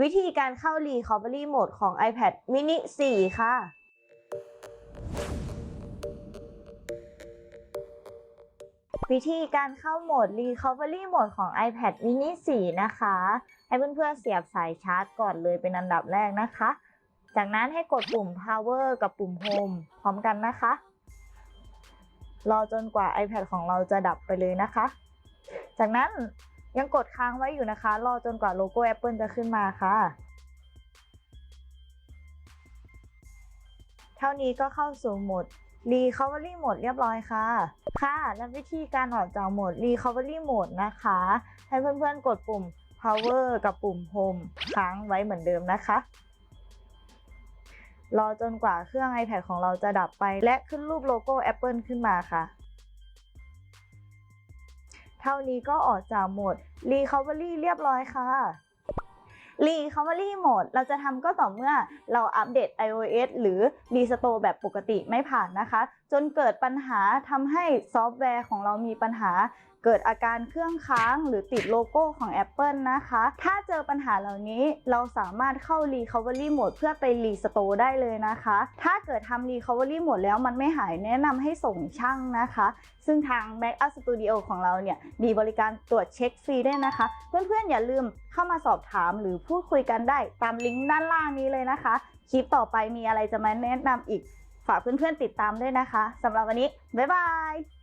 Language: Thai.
วิธีการเข้า Recovery Mode ของ iPad mini 4 ค่ะวิธีการเข้าโหมด Recovery Mode ของ iPad mini 4 นะคะ ให้เพื่อนๆเสียบสายชาร์จก่อนเลยเป็นอันดับแรกนะคะ จากนั้นให้กดปุ่ม power กับปุ่ม home พร้อมกันนะคะ รอจนกว่า iPad ของเราจะดับไปเลยนะคะ จากนั้น ยังกดค้างไว้อยู่นะคะ รอจนกว่าโลโก้ Apple จะขึ้นมาค่ะ เท่านี้ก็เข้าสู่โหมด Recovery Mode เรียบร้อยค่ะ ค่ะ และวิธีการออกจากโหมด Recovery Mode นะคะ ให้เพื่อนๆกดปุ่ม Power กับปุ่ม Home ค้างไว้เหมือนเดิมนะคะรอจนกว่าเครื่อง iPad ของเราจะดับไป และขึ้นรูปโลโก้ Apple ขึ้นมาค่ะ เท่านี้ก็ออกจากโหมด Recovery เรียบร้อยค่ะ Recovery Mode เราจะทำก็ต่อเมื่อเราอัปเดต iOS หรือ Restore แบบปกติไม่ผ่านนะคะ จนเกิดปัญหาทำให้ซอฟต์แวร์ของเรามีปัญหาเกิดอาการเครื่องค้างหรือติดโลโก้ของ Apple นะคะ ถ้าเจอปัญหาเหล่านี้เราสามารถเข้า Recovery Mode เพื่อไป Restore ได้เลยนะคะ ถ้าเกิดทำ Recovery Mode แล้วมันไม่หายแนะนำให้ส่งช่างนะคะ ซึ่งทาง Backup Studio ของเราเนี่ย มีบริการตรวจเช็คฟรีด้วยนะคะ เพื่อนๆอย่าลืมเข้ามาสอบถามหรือพูดคุยกันได้ตามลิงก์ด้านล่างนี้เลยนะคะ คลิปต่อไปมีอะไรจะมาแนะนำอีก ฝากเพื่อนๆติดตามด้วยนะคะสำหรับวันนี้ บ๊ายบาย